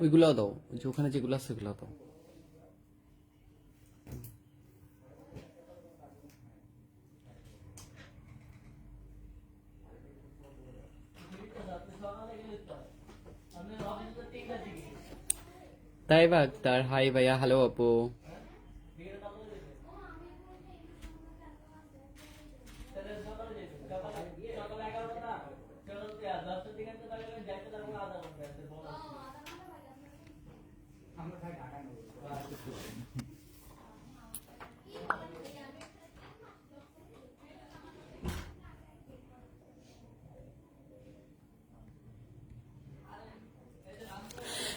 ওইগুলোও দাও ওই যে ওখানে যেগুলো আছে ওইগুলো দাও তাই বা তার হাই ভাইয়া হ্যালো আপু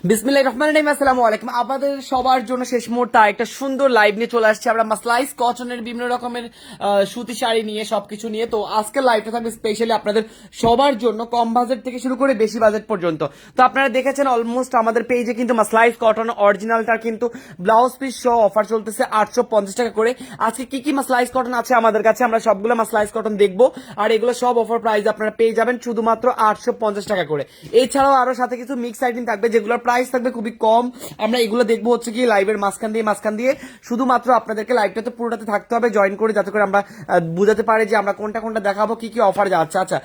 বিসমিল্লাহির রহমানির রহিম, আসসালামু আলাইকুম। আপনাদের সবার জন্য শেষ মুহূর্তে একটা সুন্দর লাইভ নিয়ে চলে আসছে। আমরা মাসলাইস কটনের বিভিন্ন রকমের সুতি শাড়ি নিয়ে, সবকিছু নিয়ে। তো আজকের লাইভটা থাকবে স্পেশালি আপনাদের সবার জন্য কম বাজেট থেকে শুরু করে বেশি বাজেট পর্যন্ত। তো আপনারা দেখেছেন অলমোস্ট আমাদের পেজে কিন্তু মাসলাইস কটন অরিজিনালটার কিন্তু ব্লাউজ পিস সহ অফার চলতেছে আটশো পঞ্চাশ টাকা করে। আজকে কি কি মাসলাইস কটন আছে আমাদের কাছে? আমরা সবগুলো মাসলাইস কটন দেখব। আর এগুলো সব অফার প্রাইস আপনারা পেয়ে যাবেন শুধুমাত্র আটশো পঞ্চাশ টাকা করে। এছাড়াও আরও সাথে কিছু মিক্স আইটেম থাকবে যেগুলোর প্রাইস থাকবে খুবই কম। আমরা এগুলো দেখব হচ্ছে কি লাইভের মাঝখান দিয়ে মাঝখান দিয়ে। শুধুমাত্র আপনাদেরকে লাইভটাতে পুরোটাতে থাকতে হবে জয়েন করে যাতে করে আমরা বুঝাতে পারি যে আমরা কোনটা কোনটা দেখাবো, কি কি অফার যাচ্ছে। আচ্ছা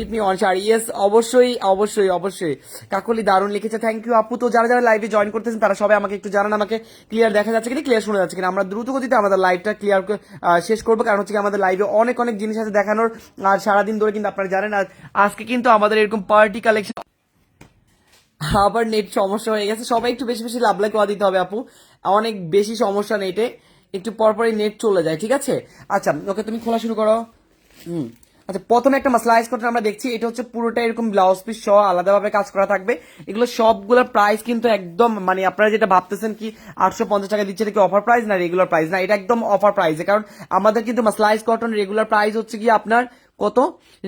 it me on sari yes অবশ্যই অবশ্যই অবশ্যই। কাকলি দারুণ লিখেছে থ্যাংক ইউ আপু। তো যারা যারা লাইভে জয়েন করতেছেন, তারা সবাই আমাকে একটু জানান, আমাকে ক্লিয়ার দেখা যাচ্ছে কিনা ক্লিয়ার শোনা যাচ্ছে কিনা। আমরা দ্রুত গতিতে আমাদের লাইভটা ক্লিয়ার শেষ করব, কারণ হচ্ছে কি আমাদের লাইভে অনেক অনেক জিনিস আছে দেখানোর। আর সারাদিন ধরে কিন্তু আপনারা জানেন, আর আজকে কিন্তু আমাদের এরকম পার্টি কালেকশন আবার নেট সমস্যা হয়ে গেছে। সবাই একটু বেশি বেশি লাভ লাইক দিতে হবে আপু। অনেক বেশি সমস্যা নেটে একটু পরপরই নেট চলে যায়, ঠিক আছে? আচ্ছা ওকে তুমি খোলা শুরু করো। হুম। আচ্ছা প্রথমে একটা মাসলাইজ কটন আমরা দেখছি। এটা হচ্ছে পুরোটা এরকম ব্লাউজ পিস সহ আলাদাভাবে কাজ করা থাকবে। এগুলো সবগুলোর প্রাইস কিন্তু একদম মানে আপনারা যেটা ভাবতেছেন কি আটশো পঞ্চাশ টাকা দিচ্ছে, এটা কি অফার প্রাইস না রেগুলার প্রাইস না, এটা একদম অফার প্রাইসে কারণ আমাদের কিন্তু মাসলাইজ কটন রেগুলার প্রাইস হচ্ছে কি আপনার কত?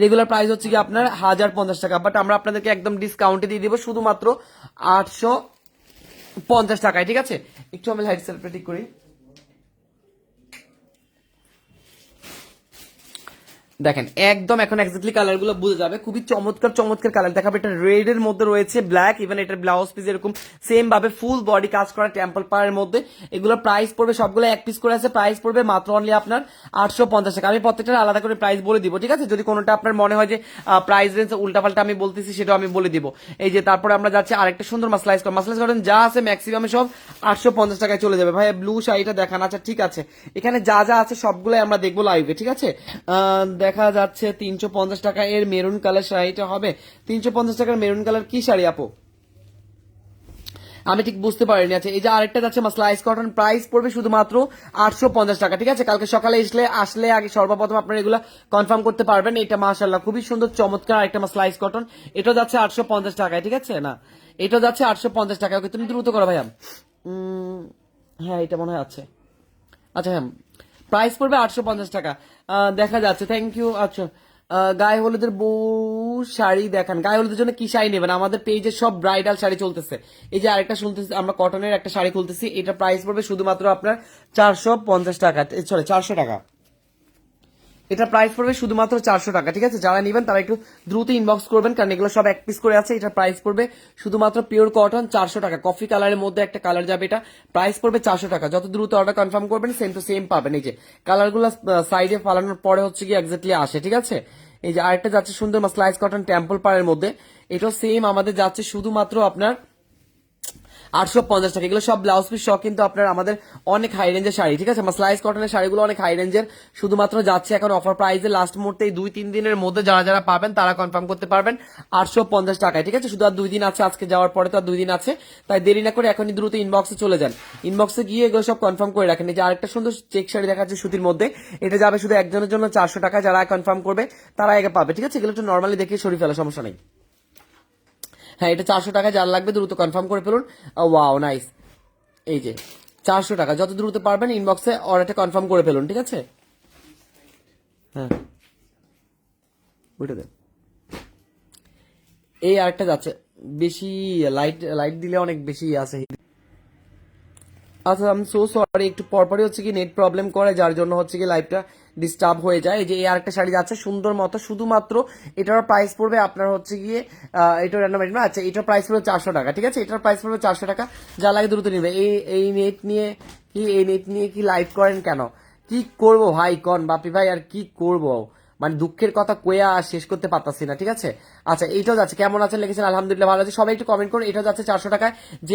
রেগুলার প্রাইস হচ্ছে কি আপনার হাজার পঞ্চাশ টাকা বাট আমরা আপনাদেরকে একদম ডিসকাউন্টে দিয়ে দিব শুধুমাত্র আটশো পঞ্চাশ টাকায়, ঠিক আছে? একটু আমি লাইট সেলফ্রেটিক করি। দেখেন একদম এখন এক্স্যাক্টলি কালারগুলো বুঝে যাবে। খুবই চমৎকার চমৎকার কালার দেখাবে এটা রেড এর মধ্যে রয়েছে ব্ল্যাক ইভেন এটার ব্লাউজ পিস এরকম সেম ভাবে ফুল বডি কাজ করা টেম্পল পাড়ের মধ্যে। এগুলো প্রাইস পড়বে সবগুলো এক পিস করে আছে। প্রাইস পড়বে মাত্র অনলি আপনার আটশো পঞ্চাশ টাকা। আমি প্রত্যেকটা আলাদা করে প্রাইস বলে দিব ঠিক আছে? যদি কোনোটা আপনার মনে হয় যে প্রাইস রেঞ্জ উল্টাপাল্টা আমি বলতেছি সেটাও আমি বলে দিব। এই যে তারপরে আমরা যাচ্ছি আরেকটা সুন্দর মাসলাইজ করা মাসলাইজ করেন যা আছে ম্যাক্সিমাম সব আটশো পঞ্চাশ টাকায় চলে যাবে। ভাই ব্লু শাড়িটা দেখান। আচ্ছা ঠিক আছে। এখানে যা যা আছে সবগুলোই আমরা দেখব লাইভে ঠিক আছে? আহ, দেখা যাচ্ছে তিনশো পঞ্চাশ টাকা এর মেরুন কালার শাড়িটা হবে। তিনশো পঞ্চাশ টাকার মেরুন কালার কি শাড়ি আপু? আমি ঠিক বুঝতে পারিনি। আচ্ছা এই যে আরেকটা যাচ্ছে মাসলাইস কটন প্রাইস পড়বে শুধুমাত্র আটশো পঞ্চাশ টাকা। ঠিক আছে, কালকে সকালে আসলে আসলে আগে সর্বপ্রথম আপনারা এগুলো কনফার্ম করতে পারবেন। এটা মাশাল্লাহ খুবই সুন্দর, চমৎকার একটা মাসলাইস কটন এটা যাচ্ছে আটশো পঞ্চাশ টাকায়, ঠিক আছে? না, এটা যাচ্ছে আটশো পঞ্চাশ টাকা ওকে, তুমি দ্রুত করো ভাইয়া। হ্যাঁ এটা মনে হয় আছে। আচ্ছা হ্যাঁ প্রাইস পড়বে আটশো পঞ্চাশ টাকা। দেখা যাচ্ছে। থ্যাংক ইউ আচ্ছা। গায়ে হলুদের বউ শাড়ি দেখান। গায়ে হলুদের জন্য কি শাড়ি নেবেন? আমাদের পেজে সব ব্রাইডাল শাড়ি চলতেছে। এই যে আরেকটা শুনতেছি, আমরা কটনের একটা শাড়ি খুলতেছি। এটা প্রাইস পড়বে শুধুমাত্র আপনার চারশো পঞ্চাশ টাকা। সরি চারশো টাকা। এটা প্রাইস পড়বে শুধুমাত্র চারশো টাকা, ঠিক আছে? যারা নেবেন তারা একটু দ্রুত ইনবক্স করবেন, কারণ এগুলো সব এক পিস করে আছে, এটা প্রাইস পড়বে শুধুমাত্র পিওর কটন চারশো টাকা। কফি কালারের মধ্যে একটা কালার যাবে এটা প্রাইস পড়বে চারশো টাকা। যত দ্রুত অর্ডার কনফার্ম করবেন সেম টু সেম পাবেন। এই যে কালারগুলো সাইডে ফালানোর পরে হচ্ছে কি এক্স্যাক্টলি আসে, ঠিক আছে? এই যে আরেকটা যাচ্ছে সুন্দর স্লাইস কটন টেম্পল পাড়ের মধ্যে, এটাও সেম আমাদের যাচ্ছে শুধুমাত্র আপনার আটশো পঞ্চাশ টাকা। এগুলো সব ব্লাউজ পিস সহ কিন্তু আপনার আমাদের অনেক হাই রেঞ্জের শাড়ি, ঠিক আছে? স্লাইস কটনের শাড়িগুলো অনেক হাই রেঞ্জের শুধুমাত্র যাচ্ছে এখন অফার প্রাইসে লাস্ট মুহূর্তে দুই তিন দিনের মধ্যে যারা যারা পাবেন তারা কনফার্ম করতে পারবেন আটশো পঞ্চাশ টাকায়, ঠিক আছে? শুধু আর দুই দিন আছে আজকে, যাওয়ার পরে তো আর দুই দিন আছে। তাই দেরি না করে এখনই দ্রুত ইনবক্সে চলে যান। ইনবক্সে গিয়ে এগুলো সব কনফার্ম করে রাখেন। এই যে আরেকটা সুন্দর চেক শাড়ি দেখা যাচ্ছে সুতির মধ্যে। এটা যাবে শুধু একজনের জন্য চারশো টাকা, যারা কনফার্ম করবে তারা আগে পাবে, ঠিক আছে? এগুলো একটু নর্মালি দেখে সরিয়ে ফেলা, সমস্যা নেই। হ্যাঁ এটা চারশো টাকা যার লাগবে দ্রুত কনফার্ম করে ফেলুন। ওয়াও নাইস এই যে, চারশো টাকা, যত দ্রুত পারবেন ইনবক্সে অর্ডারটা কনফার্ম করে ফেলুন, ঠিক আছে? হ্যাঁ। এই আরেকটা যাচ্ছে, বেশি লাইট লাইট দিলে অনেক বেশি আছে। আচ্ছা আমি সো সরি একটু পরপরই হচ্ছে কি নেট প্রবলেম করে, যার জন্য হচ্ছে কি ডিস্টার্ব হয়ে যায়। যে এই আরেকটা শাড়ি যাচ্ছে সুন্দর মতো, শুধুমাত্র এটার প্রাইস পড়বে আপনার হচ্ছে গিয়ে আচ্ছা এটার প্রাইস পড়বে চারশো টাকা, ঠিক আছে? এটার প্রাইস পড়বে চারশো টাকা, যা লাগে দ্রুত নিবে। এই এই নেট নিয়ে কি, এই নেট নিয়ে কি লাইভ করেন কেন? কি করব ভাই, কন? বাপি ভাই, আর কি করব? মানে দুঃখের কথা কয়া শেষ করতে পারতাছি না, ঠিক আছে? আচ্ছা এইটাও যাচ্ছে। কেমন আছেন, লিখেছেন? আলহামদুলিল্লাহ ভালো আছে। সবাই একটু কমেন্ট করুন। এটাও যাচ্ছে চারশো টাকায়। যে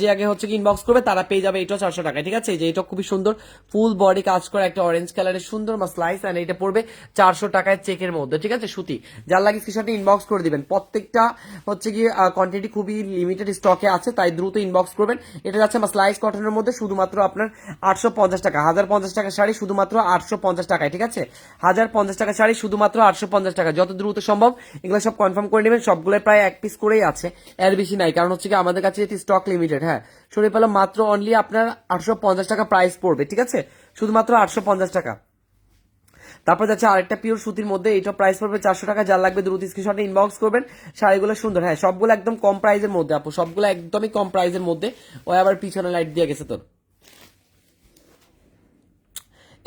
যে আগে হচ্ছে কি ইনবক্স করবে, তারা পেয়ে যাবে এটাও চারশো টাকায়, ঠিক আছে? যে এটা খুবই সুন্দর। ফুল বডি কাজ করে একটা অরেঞ্জ কালারের সুন্দর স্লাইস অ্যান্ড এটা পড়বে চারশো টাকায় চেকের মধ্যে, ঠিক আছে? সুতি। যার লাগে স্ক্রিনশটে ইনবক্স করে দিবেন। প্রত্যেকটা হচ্ছে কি কোয়ান্টিটি খুবই লিমিটেড স্টকে আছে, তাই দ্রুত ইনবক্স করবেন। এটা যাচ্ছে আমার স্লাইস কটনের মধ্যে, শুধুমাত্র আপনার আটশো পঞ্চাশ টাকা। হাজার পঞ্চাশ টাকা শাড়ি শুধুমাত্র আটশো পঞ্চাশ টাকায়, ঠিক আছে? হাজার পঞ্চাশ টাকা শাড়ি শুধুমাত্র আটশো পঞ্চাশ টাকা, যত দ্রুত সম্ভব। এগুলো সব কনফার্ম করে নেবেন সবগুলো প্রায় এক পিস করেই আছে, এর বেশি নাই। কারণ হচ্ছে কি, আমাদের কাছে এটি স্টক লিমিটেড হ্যাঁ। সরে পেলাম মাত্র অনলি আপনার আটশো পঞ্চাশ টাকা প্রাইস পড়বে, ঠিক আছে? শুধুমাত্র আটশো পঞ্চাশ টাকা। তারপর যাচ্ছে আরেকটা পিওর সুতির মধ্যে এটা প্রাইস পড়বে চারশো টাকা, যার লাগবে দ্রুত স্ক্রিনশটে ইনবক্স করবেন। শাড়িগুলো সুন্দর হ্যাঁ সবগুলো একদম কম প্রাইসের মধ্যে, আপু, সবগুলো একদমই কম প্রাইসের মধ্যে। ওই আবার পিছনে লাইট দিয়ে গেছে তোর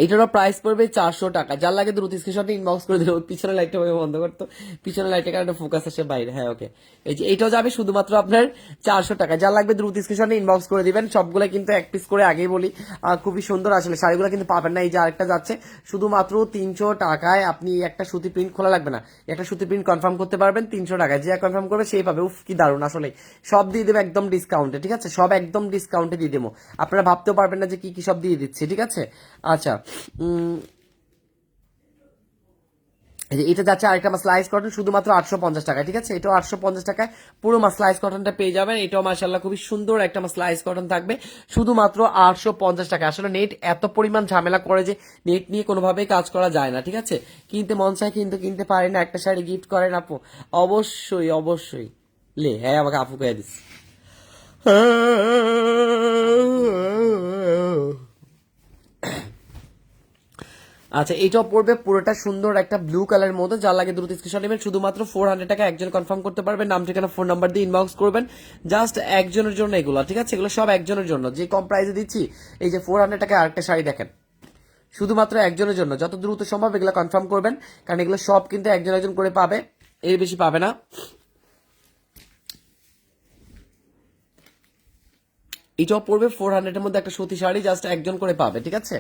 এইটারও প্রাইস পড়বে চারশো টাকা। যার লাগে দ্রুত স্ক্রিনশটে ইনবক্স করে দিল। পিছনে লাইটটা বন্ধ করতো। পিছনে লাইটের কারণে ফোকাস আসে বাইরে। হ্যাঁ ওকে এই যে এটাও যাবে শুধুমাত্র আপনার চারশো টাকা। যার লাগবে দ্রুত স্ক্রিনশটে ইনবক্স করে দিবেন। সবগুলো কিন্তু এক পিস করে আগেই বলি। খুবই সুন্দর আসলে। শাড়িগুলো কিন্তু পাবেন না। এই যে আরেকটা যাচ্ছে, শুধুমাত্র তিনশো টাকায় আপনি একটা সুতি প্রিন্ট খোলা লাগবে না। একটা সুতি প্রিন্ট কনফার্ম করতে পারবেন তিনশো টাকায়। যে কনফার্ম করবে সেই পাবে। উফ, কি দারুণ আসলে সব দিয়ে দেবে একদম ডিসকাউন্টে ঠিক আছে? সব একদম ডিসকাউন্টে দিয়ে দেবো। আপনারা ভাবতেও পারবেন না যে কি কি সব দিয়ে দিচ্ছি, ঠিক আছে? আচ্ছা এটা যাচ্ছে আরেকটা মাছ স্লাইস কটন শুধুমাত্র আটশো পঞ্চাশ টাকা ঠিক আছে? এটাও আটশো পঞ্চাশ টাকায়। পুরো মাছ স্লাইস কটনটা পেয়ে যাবেন। এটাও মাসাল্লাহ খুবই সুন্দর একটা মাছ স্লাইস কটন থাকবে। শুধুমাত্র আটশো পঞ্চাশ টাকা আসলে নেট এত পরিমাণ ঝামেলা করে যে নেট নিয়ে কোনোভাবেই কাজ করা যায় না, ঠিক আছে? কিনতে মন চায়, কিন্তু কিনতে পারে না। একটা শাড়ি গিফট করেন আপু। অবশ্যই অবশ্যই। লে হ্যাঁ আমাকে আপু কয়ে দিস। আচ্ছা এটাও পড়বে পুরোটা সুন্দর একটা ব্লু কালারের মধ্যে যা লাগে দ্রুত স্ক্রিনশট নেবেন। শুধুমাত্র ফোর টাকা একজন কনফার্ম করতে পারবেন, নাম, ঠিকানা ফোন নাম্বার দিয়ে ইনবক্স করবেন। জাস্ট একজনের জন্য এগুলো, ঠিক আছে? এগুলো সব একজনের জন্য। যে কম প্রাইসে দিচ্ছি, এই যে ফোর হান্ড্রেড টাকা আরেকটা শাড়ি দেখেন। শুধুমাত্র একজনের জন্য। যত দ্রুত সম্ভব এগুলো কনফার্ম করবেন, কারণ এগুলো সব কিন্তু একজন একজন করে পাবে। এর বেশি পাবে না। এটাও পড়বে ফোর হান্ড্রেডের মধ্যে একটা সতী শাড়ি জাস্ট একজন করে পাবে, ঠিক আছে?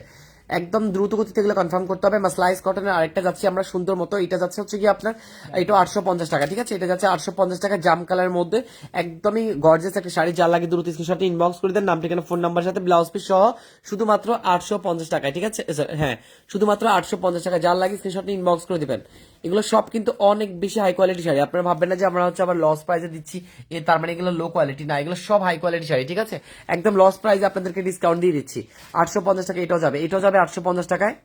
একদম দ্রুত গতিতে এগুলো কনফার্ম করতে হবে। স্লাইস কটনের আরেকটা যাচ্ছে আমরা সুন্দর মতো। এটা যাচ্ছে হচ্ছে কি আপনার, এটা আটশো পঞ্চাশ টাকা, ঠিক আছে? এটা যাচ্ছে আটশো পঞ্চাশ টাকা জাম কালারের মধ্যে। একদমই গর্জেস একটা শাড়ি। যার লাগে দ্রুত স্ক্রিনশটে ইনবক্স করে দেন। নাম, ঠিকানা ফোন নাম্বার সাথে ব্লাউজ পিস সহ শুধুমাত্র আটশো পঞ্চাশ টাকায়, ঠিক আছে? হ্যাঁ শুধুমাত্র আটশো পঞ্চাশ টাকা। যার লাগে স্ক্রিনশটে ইনবক্স করে দিবেন। এগুলো সব কিন্তু অনেক বেশি হাই কোয়ালিটি শাড়ি। আপনারা ভাববেন না যে আমরা হচ্ছে আবার লস প্রাইসে দিচ্ছি, এ তার মানে এগুলো লো কোয়ালিটি না, এগুলো সব হাই কোয়ালিটি শাড়ি, ঠিক আছে? একদম লস প্রাইসে আপনাদেরকে ডিসকাউন্ট দিয়ে দিচ্ছি। আটশো পঞ্চাশ টাকা এটাও যাবে এটাও যাবে আটশো পঞ্চাশ টাকায়।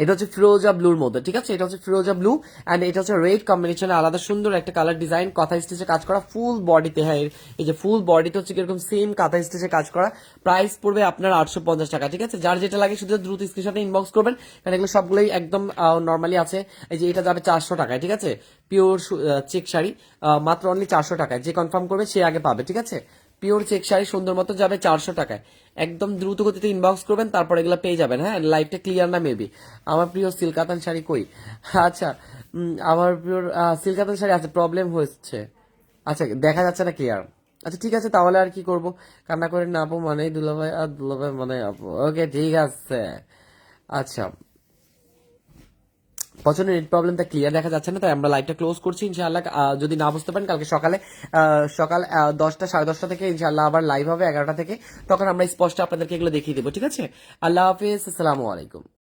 এটা হচ্ছে ফিরোজা ব্লুর মধ্যে, ঠিক আছে? এটা হচ্ছে ফিরোজা ব্লু অ্যান্ড এটা হচ্ছে রেড কম্বিনেশনে আলাদা সুন্দর একটা কালার ডিজাইন কাঁথা স্টিচে কাজ করা ফুল বডিতে হ্যাঁ এই যে ফুল বডিতে হচ্ছে কীরকম সেম কাঁথা স্টিচে কাজ করা প্রাইস পড়বে আপনার আটশো পঞ্চাশ টাকা, ঠিক আছে? যার যেটা লাগে শুধু দ্রুত স্ক্রিনশটে ইনবক্স করবেন, কারণ এগুলো সবগুলোই একদম নর্মালি আছে। এই যে এটা যাবে চারশো টাকায়, ঠিক আছে? পিওর চেক শাড়ি মাত্র অনলি চারশো টাকায়, যে কনফার্ম করবে সে আগে পাবে, ঠিক আছে? পিওর চেক শাড়ি সুন্দর মতো যাবে চারশো টাকায়। একদম দ্রুত গতিতে ইনবক্স করবেন, তারপর এগুলো পেয়ে যাবেন। হ্যাঁ লাইফটা ক্লিয়ার না মেবি আমার প্রিয় সিল্কাতান শাড়ি কই? আচ্ছা আমার প্রিয় সিল্কাতান শাড়ি আছে প্রবলেম হচ্ছে। আচ্ছা দেখা যাচ্ছে না ক্লিয়ার আচ্ছা ঠিক আছে, তাহলে আর কি করব? কান্না করে না আপু মানে দুলাভাই, আর দুলাভাই মানে আপু। ওকে ঠিক আছে। আচ্ছা। প্রচণ্ড নেট প্রবলেমটা ক্লিয়ার দেখা যাচ্ছে না, তাই আমরা লাইভটা ক্লোজ করছি। ইনশাআল্লাহ যদি না বুঝতে পারেন, কালকে সকালে সকাল দশটা, সাড়ে দশটা থেকে ইনশাআল্লাহ আবার লাইভ হবে এগারোটা থেকে। তখন আমরা স্পষ্ট আপনাদেরকে এগুলো দেখিয়ে দেবো, ঠিক আছে? আল্লাহ হাফিজ, আসসালামু আলাইকুম।